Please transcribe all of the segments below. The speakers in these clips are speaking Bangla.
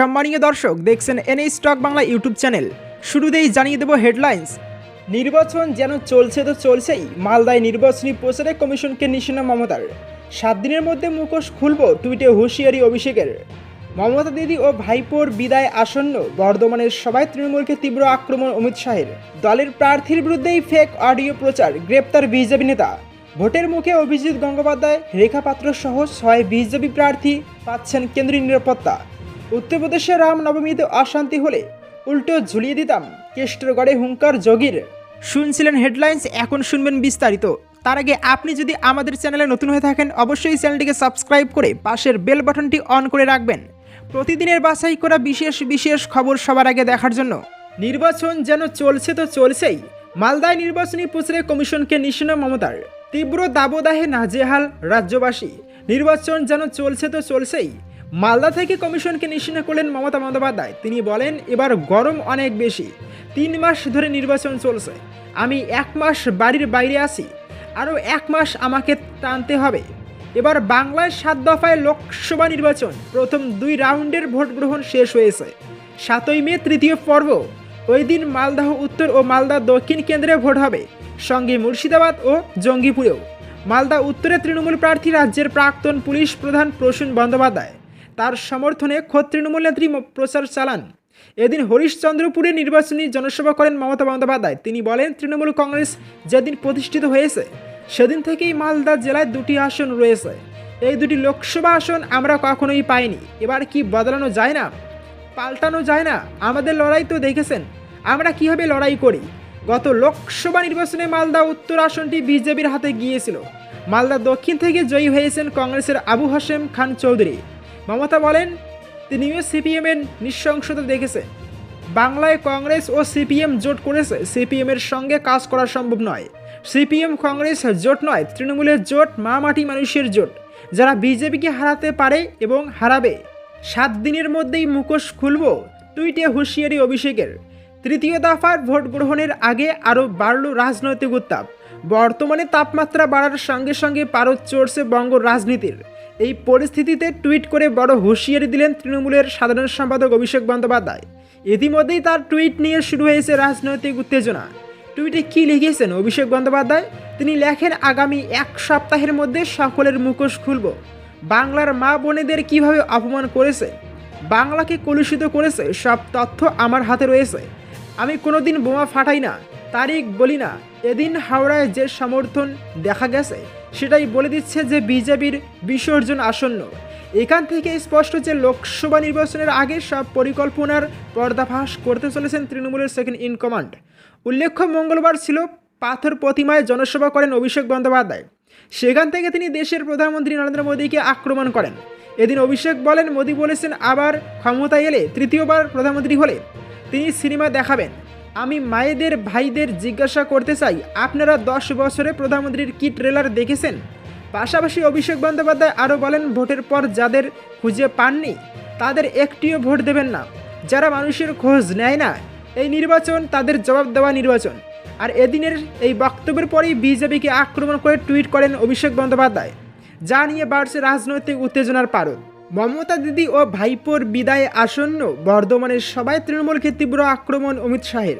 সম্মানীয় দর্শক, দেখছেন NA stock Bangla YouTube channel. শুরুতেই জানিয়ে দেব হেডলাইন্স। নির্বাচন যেন চলছে তো চলছেই, মালদায় নির্বাচনী প্রচারে কমিশনকে নিশানা মমতার। সাত দিনের মধ্যে মুখোশ খুলব টুইটে হুঁশিয়ারি অভিষেকের। মমতা দিদি ও ভাইপোর বিদায় আসন্ন, বর্ধমানের সবাই তৃণমূলকে তীব্র আক্রমণ অমিত শাহের। দলের প্রার্থীর বিরুদ্ধেই ফেক অডিও প্রচার, গ্রেপ্তার বিজেপি নেতা। ভোটের মুখে অভিজিৎ গঙ্গোপাধ্যায়, রেখা পাত্র সহ ছয় বিজেপি প্রার্থী পাচ্ছেন কেন্দ্রীয় নিরাপত্তা। উত্তরপ্রদেশে রামনবমীতে অশান্তি হলে উল্টো ঝুলিয়ে দিতাম কেষ্টগড়ে হুঙ্কার যোগীর। শুনছিলেন হেডলাইন্স, এখন শুনবেন বিস্তারিত। তার আগে আপনি যদি আমাদের চ্যানেলে নতুন হয়ে থাকেন, অবশ্যই চ্যানেলটিকে সাবস্ক্রাইব করে পাশের বেল বাটনটি অন করে রাখবেন। প্রতিদিনের বাছাই করা বিশেষ বিশেষ খবর সবার আগে দেখার জন্য। নির্বাচন যেন চলছে তো চলছেই। মালদায় নির্বাচনী প্রচারে কমিশনকে নিশানা মমতার। তীব্র দাবদাহে নাজেহাল রাজ্যবাসী। নির্বাচন যেন চলছে তো চলছেই। মালদা থেকে কমিশনকে নিশানা করলেন মমতা বন্দ্যোপাধ্যায়। তিনি বলেন, এবার গরম অনেক বেশি। তিন মাস ধরে নির্বাচন চলছে। আমি এক মাস বাড়ির বাইরে আছি। আরও এক মাস আমাকে টানতে হবে। এবার বাংলায় সাত দফায় লোকসভা নির্বাচন। প্রথম দুই রাউন্ডের ভোট গ্রহণ শেষ হয়েছে। সাতই মে, তৃতীয় পর্ব। ওই দিন মালদাহ উত্তর ও মালদা দক্ষিণ কেন্দ্রে ভোট হবে। সঙ্গে মুর্শিদাবাদ ও জঙ্গিপুরেও। মালদা উত্তরে তৃণমূল প্রার্থী রাজ্যের প্রাক্তন পুলিশ প্রধান প্রসূন বন্দ্যোপাধ্যায়। তার সমর্থনে খোদ তৃণমূল নেত্রী প্রচার চালান। এদিন হরিশচন্দ্রপুরে নির্বাচনী জনসভা করেন মমতা বন্দ্যোপাধ্যায়। তিনি বলেন, তৃণমূল কংগ্রেস যেদিন প্রতিষ্ঠিত হয়েছে, সেদিন থেকেই মালদা জেলায় দুটি আসন রয়েছে। এই দুটি লোকসভা আসন আমরা কখনোই পাইনি। এবার কি বদলানো যায় না? পাল্টানো যায় না? আমাদের লড়াই তো দেখেছেন। আমরা কীভাবে লড়াই করি? গত লোকসভা নির্বাচনে মালদা উত্তর আসনটি বিজেপির হাতে গিয়েছিল। মালদা দক্ষিণ থেকে জয়ী হয়েছেন কংগ্রেসের আবু হাসেম খান চৌধুরী। মমতা বলেন, তিনিও সিপিএমের নৃশংসতা দেখেছে। বাংলায় কংগ্রেস ও সিপিএম জোট করেছে, সিপিএমের সঙ্গে কাজ করা সম্ভব নয়। সিপিএম কংগ্রেস জোট নয়, তৃণমূলের জোট মা মাটি মানুষের জোট। যারা বিজেপিকে হারাতে পারে এবং হারাবে, সাত দিনের মধ্যেই মুখোশ খুলব টুইটে হুঁশিয়ারি অভিষেকের। তৃতীয় দফার ভোট গ্রহণের আগে আরও বাড়ল রাজনৈতিক উত্তাপ। বর্তমানে তাপমাত্রা বাড়ার সঙ্গে সঙ্গে পারদ চড়ছে বঙ্গ রাজনীতির। এই পরিস্থিতিতে টুইট করে বড় হুঁশিয়ারি দিলেন তৃণমূলের সাধারণ সম্পাদক অভিষেক বন্দ্যোপাধ্যায়। ইতিমধ্যেই তার টুইট নিয়ে শুরু হয়েছে রাজনৈতিক উত্তেজনা। টুইটে কী লিখেছেন অভিষেক বন্দ্যোপাধ্যায়? তিনি লেখেন, আগামী এক সপ্তাহের মধ্যে সকলের মুখোশ খুলব। বাংলার মা বোনেদের কীভাবে অপমান করেছে? বাংলাকে কলুষিত করেছে? সব তথ্য আমার হাতে রয়েছে। আমি কোনোদিন বোমা ফাটাই না, তারিখ বলি না। এদিন হাওড়ায় যে সমর্থন দেখা গেছে সেটাই বলে দিচ্ছে যে বিজেপির বিসর্জন আসন্ন। এখান থেকে স্পষ্ট যে লোকসভা নির্বাচনের আগে সব পরিকল্পনার পর্দাফাশ করতে চলেছেন তৃণমূলের সেকেন্ড ইন কমান্ড উল্লেখ্য, মঙ্গলবার ছিল পাথর প্রতিমায় জনসভা করেন অভিষেক বন্দ্যোপাধ্যায়। সেখান থেকে তিনি দেশের প্রধানমন্ত্রী নরেন্দ্র মোদীকে আক্রমণ করেন। এদিন অভিষেক বলেন, মোদী বলেছেন আবার ক্ষমতায় এলে তৃতীয়বার প্রধানমন্ত্রী হলে তিনি সিনেমা দেখাবেন। আমি মায়েদের, ভাইদের জিজ্ঞাসা করতে চাই, আপনারা দশ বছরে প্রধানমন্ত্রীর কি ট্রেলার দেখেছেন? পাশাপাশি অভিষেক বন্দ্যোপাধ্যায় আরও বলেন, ভোটের পর যাদের খুঁজে পাননি, তাদের একটিও ভোট দেবেন না। যারা মানুষের খোঁজ নেয় না, এই নির্বাচন তাদের জবাব দেওয়া নির্বাচন। আর এদিনের এই বক্তব্যের পরেই বিজেপিকে আক্রমণ করে টুইট করেন অভিষেক বন্দ্যোপাধ্যায়। যা নিয়ে বাড়ছে রাজনৈতিক উত্তেজনার পারদ। মমতা দিদি ও ভাইপোর বিদায় আসন্ন বর্ধমানের সবাই তৃণমূলকে তীব্র আক্রমণ অমিত শাহের।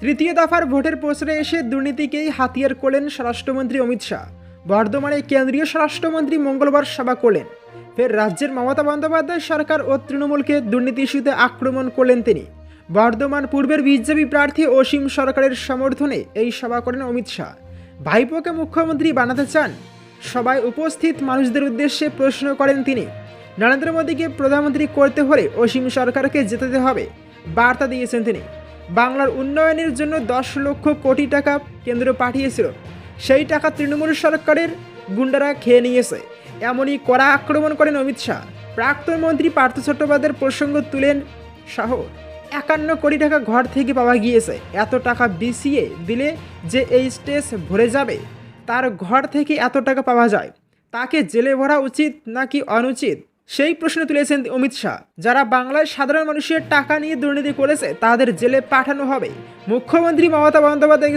তৃতীয় দফার ভোটের প্রচারে এসে দুর্নীতিকেই হাতিয়ার করলেন স্বরাষ্ট্রমন্ত্রী অমিত শাহ। বর্ধমানে কেন্দ্রীয় স্বরাষ্ট্রমন্ত্রী মঙ্গলবার সভা করলেন। ফের রাজ্যের মমতা বন্দ্যোপাধ্যায় সরকার ও তৃণমূলকে দুর্নীতি ইস্যুতে আক্রমণ করলেন তিনি। বর্ধমান পূর্বের বিজেপি প্রার্থী অসীম সরকারের সমর্থনে এই সভা করেন অমিত শাহ। ভাইপোকে মুখ্যমন্ত্রী বানাতে চান? সবাই উপস্থিত মানুষদের উদ্দেশ্যে প্রশ্ন করেন তিনি। নরেন্দ্র মোদীকে প্রধানমন্ত্রী করতে হলে অসীম সরকারকে জেতাতে হবে। বার্তা দিয়েছেন তিনি। বাংলার উন্নয়নের জন্য দশ লক্ষ কোটি টাকা কেন্দ্র পাঠিয়েছিল। সেই টাকা তৃণমূল সরকারের গুন্ডারা খেয়ে নিয়েছে। এমনই কড়া আক্রমণ করেন অমিত শাহ। প্রাক্তন মন্ত্রী পার্থ চট্টোপাধ্যায়ের প্রসঙ্গ তুলেন শাহ। একান্ন কোটি টাকা ঘর থেকে পাওয়া গিয়েছে। এত টাকা বিছিয়ে দিলে যে এই স্টেজ ভরে যাবে, তার ঘর থেকে এত টাকা পাওয়া যায়। তাকে জেলে ভরা উচিত নাকি অনুচিত? সেই প্রশ্ন তুলেছেন অমিত শাহ। যারা বাংলার সাধারণ মানুষের টাকা নিয়ে দুর্নীতি করেছে, তাদের জেলে পাঠানো হবে। মুখ্যমন্ত্রী মমতা বন্দ্যোপাধ্যায়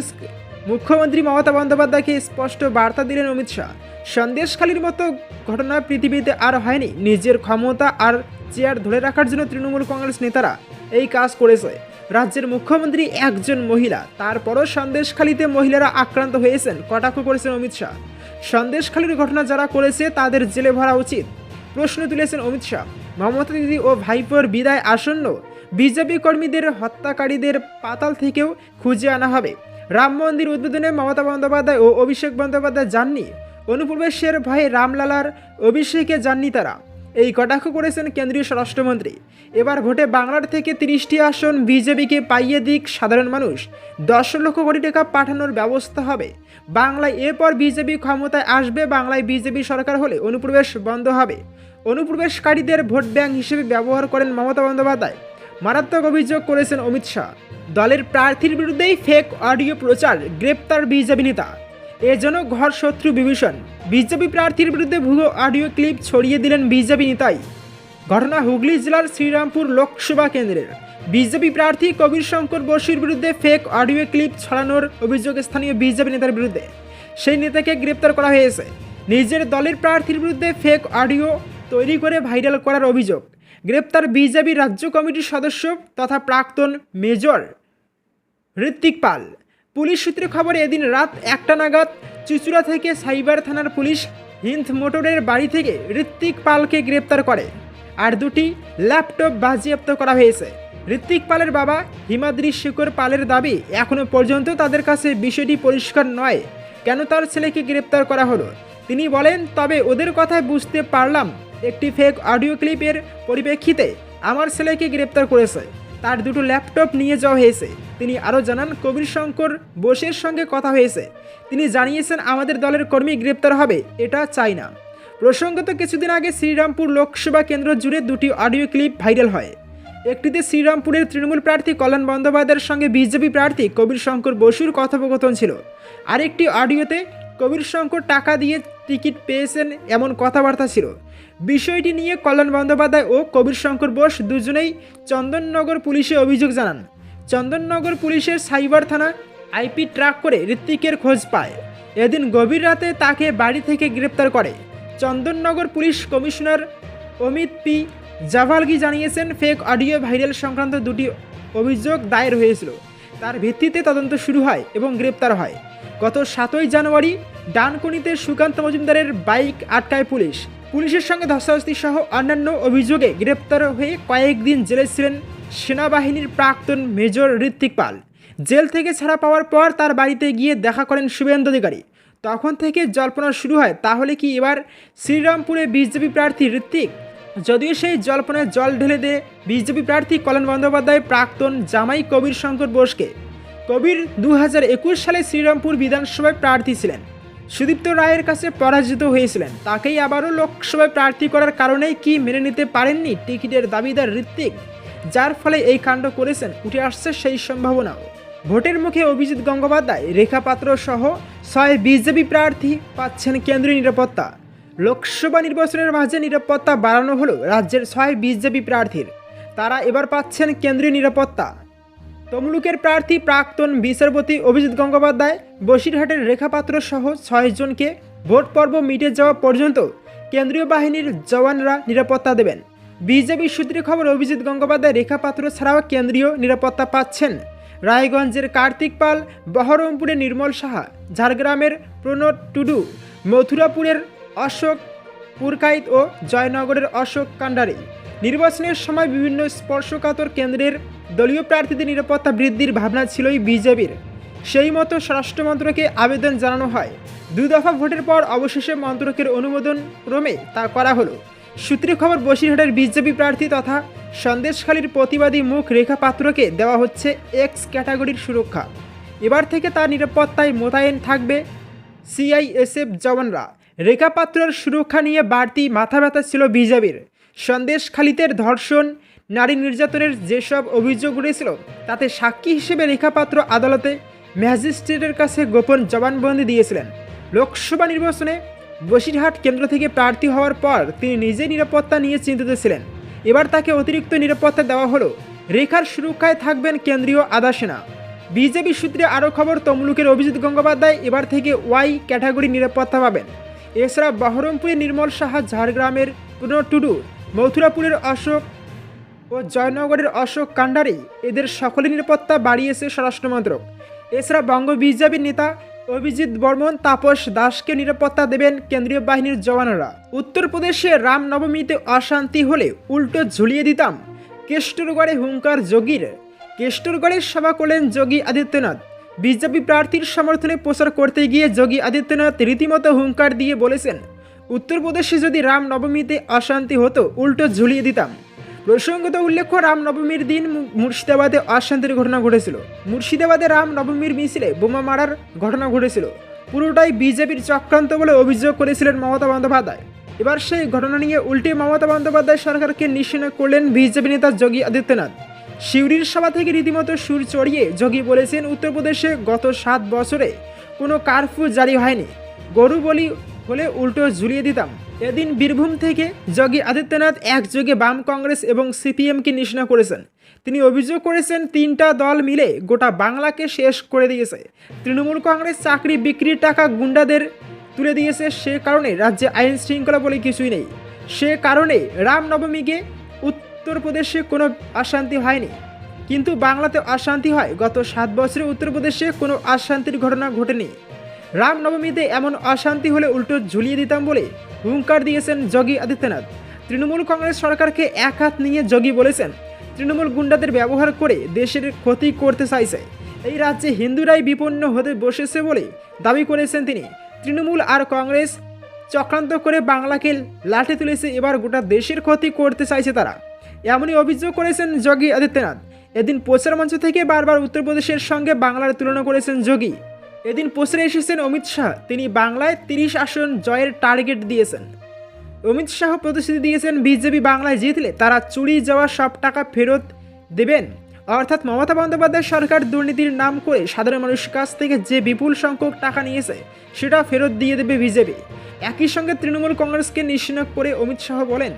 মুখ্যমন্ত্রী মমতা বন্দ্যোপাধ্যায়কে স্পষ্ট বার্তা দিলেন অমিত শাহ। সন্দেশখালীর মতো ঘটনা পৃথিবীতে আর হয়নি। নিজের ক্ষমতা আর চেয়ার ধরে রাখার জন্য তৃণমূল কংগ্রেস নেতারা এই কাজ করেছে। রাজ্যের মুখ্যমন্ত্রী একজন মহিলা, তারপরও সন্দেশখালীতে মহিলারা আক্রান্ত হয়েছেন, কটাক্ষ করেছেন অমিত শাহ। সন্দেশখালীর ঘটনা যারা করেছে, তাদের জেলে ভরা উচিত। প্রশ্ন তুলেছেন অমিত শাহ। মমতা দিদি ও ভাইপোর বিদায় আসন্ন বিজেপি কর্মীদের হত্যাকারীদের পাতাল থেকেও খুঁজে আনা হবে। রাম মন্দির উদ্বোধনে মমতা বন্দ্যোপাধ্যায় ও অভিষেক বন্দ্যোপাধ্যায় যাননি। অনুপ্রবেশের ভাই রামলালার অভিষেকে যাননি তারা। এই কটাক্ষ করেছেন কেন্দ্রীয় স্বরাষ্ট্রমন্ত্রী। এবার ভোটে বাংলার থেকে তিরিশটি আসন বিজেপিকে পাইয়ে দিক সাধারণ মানুষ। দশ লক্ষ কোটি টাকা পাঠানোর ব্যবস্থা হবে। বাংলায় এরপর বিজেপি ক্ষমতায় আসবে, বাংলায় বিজেপি সরকার হলে অনুপ্রবেশ বন্ধ হবে। অনুপ্রবেশকারীদের ভোট ব্যাংক হিসেবে ব্যবহার করেন মমতা বন্দ্যোপাধ্যায়। মারাত্মক অভিযোগ করেছেন অমিত শাহ। দলের প্রার্থীর বিরুদ্ধেই ফেক অডিও প্রচার, গ্রেপ্তার বিজেপি নেতা। এজন্য ঘর শত্রু বিভীষণ, বিজেপি প্রার্থীর বিরুদ্ধে ভুয়ো অডিও ক্লিপ ছড়িয়ে দিলেন বিজেপি নেতাই। ঘটনা হুগলি জেলার শ্রীরামপুর লোকসভা কেন্দ্রের। বিজেপি প্রার্থী কবির শঙ্কর বসুর বিরুদ্ধে ফেক অডিও ক্লিপ ছড়ানোর অভিযোগ স্থানীয় বিজেপি নেতার বিরুদ্ধে। সেই নেতাকে গ্রেপ্তার করা হয়েছে। নিজের দলের প্রার্থীর বিরুদ্ধে ফেক অডিও তৈরি করে ভাইরাল করার অভিযোগ। গ্রেপ্তার বিজেপি রাজ্য কমিটির সদস্য তথা প্রাক্তন মেজর ঋত্বিক পাল। পুলিশ সূত্রে খবর, এদিন রাত একটা নাগাদ চুচুড়া থেকে সাইবার থানার পুলিশ হিন্দ মোটরের বাড়ি থেকে ঋত্বিক পালকে গ্রেপ্তার করে। আর দুটি ল্যাপটপ বাজেয়াপ্ত করা হয়েছে। ঋত্বিক পালের বাবা হিমাদ্রি শেখর পালের দাবি এখনও পর্যন্ত তাদের কাছে বিষয়টি পরিষ্কার নয়। কেন তার ছেলেকে গ্রেপ্তার করা হলো? তিনি বলেন, তবে ওদের কথায় বুঝতে পারলাম একটি ফেক অডিও ক্লিপের পরিপ্রেক্ষিতে আমার ছেলেকে গ্রেপ্তার করেছে। তার দুটো ল্যাপটপ নিয়ে যাওয়া হয়েছে। তিনি আরও জানান, কবির শঙ্কর বোসের সঙ্গে কথা হয়েছে। তিনি জানিয়েছেন, আমাদের দলের কর্মী গ্রেপ্তার হবে, এটা চাই না। প্রসঙ্গত, কিছুদিন আগে শ্রীরামপুর লোকসভা কেন্দ্র জুড়ে দুটি অডিও ক্লিপ ভাইরাল হয়। একটিতে শ্রীরামপুরের তৃণমূল প্রার্থী কল্যাণ বন্দ্যোপাধ্যায়ের সঙ্গে বিজেপি প্রার্থী কবির শঙ্কর বসুর কথোপকথন ছিল। আরেকটি অডিওতে কবির শঙ্কর টাকা দিয়ে টিকিট পেয়েছেন, এমন কথাবার্তা ছিল। বিষয়টি নিয়ে কল্যাণ বন্দ্যোপাধ্যায় ও কবির শঙ্কর বোস দুজনেই চন্দননগর পুলিশে অভিযোগ জানান। চন্দননগর পুলিশের সাইবার থানা আইপি ট্র্যাক করে ঋত্বিকের খোঁজ পায়। এদিন গভীর রাতে তাকে বাড়ি থেকে গ্রেপ্তার করে। Chandannagar police commissioner Amit P Javalgi জানিয়েছেন, ফেক অডিও ভাইরাল সংক্রান্ত দুটি অভিযোগ দায়ের হয়েছিল। তার ভিত্তিতে তদন্ত শুরু হয় এবং গ্রেপ্তার হয়। গত সাতই জানুয়ারি ডানকুনিতে সুকান্ত মজুমদারের বাইক আটকায় পুলিশ। পুলিশের সঙ্গে ধস্তাধস্তি সহ অন্যান্য অভিযোগে গ্রেপ্তার হয়ে কয়েকদিন জেলে ছিলেন সেনাবাহিনীর প্রাক্তন মেজর ঋত্বিক পাল। জেল থেকে ছাড়া পাওয়ার পর তার বাড়িতে গিয়ে দেখা করেন শুভেন্দু অধিকারী। তখন থেকে জল্পনা শুরু হয়, তাহলে কি এবার শ্রীরামপুরে বিজেপি প্রার্থী ঋত্বিক? যদিও সেই জল্পনায় জল ঢেলে দেয় বিজেপি প্রার্থী কল্যাণ বন্দ্যোপাধ্যায় প্রাক্তন জামাই কবির শঙ্কর বোসকে। কবির দু হাজার একুশ সালে শ্রীরামপুর বিধানসভায় প্রার্থী ছিলেন। সুদীপ্ত রায়ের কাছে পরাজিত হয়েছিলেন। তাকেই আবারও লোকসভায় প্রার্থী করার কারণেই কি মেনে নিতে পারেননি টিকিটের দাবিদার ঋত্বিক? যার ফলে এই কাণ্ড করেছেন, উঠে আসছে সেই সম্ভাবনাও। ভোটের মুখে অভিজিৎ গঙ্গোপাধ্যায়, রেখা পাত্র সহ ছয় বিজেপি প্রার্থী পাচ্ছেন কেন্দ্রীয় নিরাপত্তা। লোকসভা নির্বাচনের মাঝে নিরাপত্তা বাড়ানো হলো রাজ্যের ছয় বিজেপি প্রার্থীর। তারা এবার পাচ্ছেন কেন্দ্রীয় নিরাপত্তা। তমলুকের প্রার্থী প্রাক্তন বিচারপতি অভিজিৎ গঙ্গোপাধ্যায় বসিরহাটের রেখাপাত্র সহ ছয়জনকে ভোট পর্ব মিটে যাওয়া পর্যন্ত কেন্দ্রীয় বাহিনীর জওয়ানরা নিরাপত্তা দেবেন। বিজেপি সূত্রে খবর, অভিজিৎ গঙ্গোপাধ্যায় রেখাপাত্র ছাড়াও কেন্দ্রীয় নিরাপত্তা পাচ্ছেন। রায়গঞ্জের কার্তিক পাল, বহরমপুরের নির্মল সাহা, ঝাড়গ্রামের প্রণব টুডু, মথুরাপুরের অশোক পুরকাইত ও জয়নগরের অশোক কান্ডারি। নির্বাচনের সময় বিভিন্ন স্পর্শকাতর কেন্দ্রের দলীয় প্রার্থীদের নিরাপত্তা বৃদ্ধির ভাবনা ছিলই বিজেপির। সেই মতো স্বরাষ্ট্র মন্ত্রকে আবেদন জানানো হয়। দুই দফা ভোটের পর অবশেষে মন্ত্রকের অনুমোদন ক্রমে তা করা হলো। সূত্রে খবর, বসিরহাটের বিজেপি প্রার্থী তথা সন্দেশখালীর প্রতিবাদী মুখ রেখা পাত্রকে দেওয়া হচ্ছে এক্স ক্যাটাগরির সুরক্ষা। এবার থেকে তার নিরাপত্তায় মোতায়েন থাকবে সিআইএসএফ জওয়ানরা। রেখা পাত্রর সুরক্ষা নিয়ে বাড়তি মাথা ব্যথা ছিল বিজেপির। সন্দেশখালিতের ধর্ষণ, নারী নির্যাতনের যেসব অভিযোগ উঠেছিল, তাতে সাক্ষী হিসেবে রেখা পাত্র আদালতে ম্যাজিস্ট্রেটের কাছে গোপন জবানবন্দি দিয়েছিলেন। লোকসভা নির্বাচনে বসিরহাট কেন্দ্র থেকে প্রার্থী হওয়ার পর তিনি নিজে নিরাপত্তা নিয়ে চিন্তিত ছিলেন। এবার তাকে অতিরিক্ত নিরাপত্তা দেওয়া হলো। রেখার সুরক্ষায় থাকবেন কেন্দ্রীয় আধা সেনা বিজেপি সূত্রে আরও খবর, তমলুকের অভিজিৎ গঙ্গোপাধ্যায় এবার থেকে ওয়াই ক্যাটাগরি নিরাপত্তা পাবেন। এছাড়া বহরমপুরের নির্মল সাহা ঝাড়গ্রামের পুনঃ টুডু মথুরাপুরের অশোক ও জয়নগরের অশোক কাণ্ডারি এদের সকলের নিরাপত্তা বাড়িয়েছে স্বরাষ্ট্র মন্ত্রক। এছাড়া বঙ্গ বিজেপির নেতা অভিজিৎ বর্মন, তাপস দাসকে নিরাপত্তা দেবেন কেন্দ্রীয় বাহিনীর জওয়ানরা। উত্তরপ্রদেশে রামনবমীতে অশান্তি হলে উল্টো ঝুলিয়ে দিতাম কেষ্টরগড়ে হুঙ্কার যোগীর। কেষ্টরগড়ে সভা করলেন যোগী আদিত্যনাথ। বিজেপি প্রার্থীর সমর্থনে প্রচার করতে গিয়ে যোগী আদিত্যনাথ রীতিমতো হুঙ্কার দিয়ে বলেছেন উত্তরপ্রদেশে যদি রামনবমীতে অশান্তি হতো, উল্টো ঝুলিয়ে দিতাম। প্রসঙ্গত উল্লেখ্য, রামনবমীর দিন মুর্শিদাবাদে অশান্তির ঘটনা ঘটেছিল। মুর্শিদাবাদে রামনবমীর মিছিলে বোমা মারার ঘটনা ঘটেছিল। পুরোটাই বিজেপির চক্রান্ত বলে অভিযোগ করেছিলেন মমতা বন্দ্যোপাধ্যায়। এবার সেই ঘটনা নিয়ে উল্টে মমতা বন্দ্যোপাধ্যায় সরকারকে নিশ্চিন্ন করলেন বিজেপি নেতা যোগী আদিত্যনাথ। শিউরির সভা থেকে রীতিমতো সুর চড়িয়ে যোগী বলেছেন, উত্তরপ্রদেশে গত সাত বছরে কোনো কারফিউ জারি হয়নি। গরু বলি হলে উল্টো ঝুলিয়ে দিতাম। এদিন বীরভূম থেকে যোগী আদিত্যনাথ একযোগে বাম কংগ্রেস এবং সিপিএমকে নিশানা করেছেন। তিনি অভিযোগ করেছেন, তিনটা দল মিলে গোটা বাংলাকে শেষ করে দিয়েছে। তৃণমূল কংগ্রেস চাকরি বিক্রির টাকা গুন্ডাদের তুলে দিয়েছে, সে কারণে রাজ্যে আইন শৃঙ্খলা বলে কিছুই নেই। সে কারণে রামনবমীকে উত্তরপ্রদেশে কোনো অশান্তি হয়নি। কিন্তু বাংলাতে অশান্তি হয়। গত সাত বছরে উত্তরপ্রদেশে কোনো অশান্তির ঘটনা ঘটেনি। রামনবমীতে এমন অশান্তি হলে উল্টো ঝুলিয়ে দিতাম বলে হুঙ্কার দিয়েছেন যোগী আদিত্যনাথ। তৃণমূল কংগ্রেস সরকারকে এক হাত নিয়ে যোগী বলেছেন, তৃণমূল গুন্ডাদের ব্যবহার করে দেশের ক্ষতি করতে চাইছে। এই রাজ্যে হিন্দুরাই বিপন্ন হতে বসেছে বলে দাবি করেছেন তিনি। তৃণমূল আর কংগ্রেস চক্রান্ত করে বাংলাকে লাঠে তুলেছে, এবার গোটা দেশের ক্ষতি করতে চাইছে তারা। এমনই অভিযোগ করেছেন যোগী আদিত্যনাথ। এদিন প্রচার মঞ্চ থেকে বারবার উত্তরপ্রদেশের সঙ্গে বাংলার তুলনা করেছেন যোগী। এদিন প্রচারে এসেছেন অমিত শাহ। তিনি বাংলায় তিরিশ আসন জয়ের টার্গেট দিয়েছেন। অমিত শাহ প্রতিশ্রুতি দিয়েছেন, বিজেপি বাংলায় জিতলে তারা চুরি যাওয়া সব টাকা ফেরত দেবেন। অর্থাৎ মমতা বন্দ্যোপাধ্যায় সরকার দুর্নীতির নাম করে সাধারণ মানুষের কাছ থেকে যে বিপুল সংখ্যক টাকা নিয়েছে, সেটা ফেরত দিয়ে দেবে বিজেপি। একই সঙ্গে তৃণমূল কংগ্রেসকে নিশ্চিন্ন করে অমিত শাহ বলেন,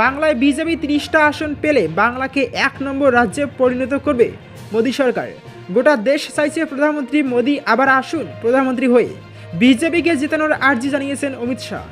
বাংলায় বিজেপি তিরিশটা আসন পেলে বাংলাকে এক নম্বর রাজ্যে পরিণত করবে মোদী সরকার। গোটা দেশ চাইছে প্রধানমন্ত্রী মোদী আবার আসুন প্রধানমন্ত্রী হয়ে। বিজেপিকে জেতানোর আর্জি জানিয়েছেন অমিত শাহ।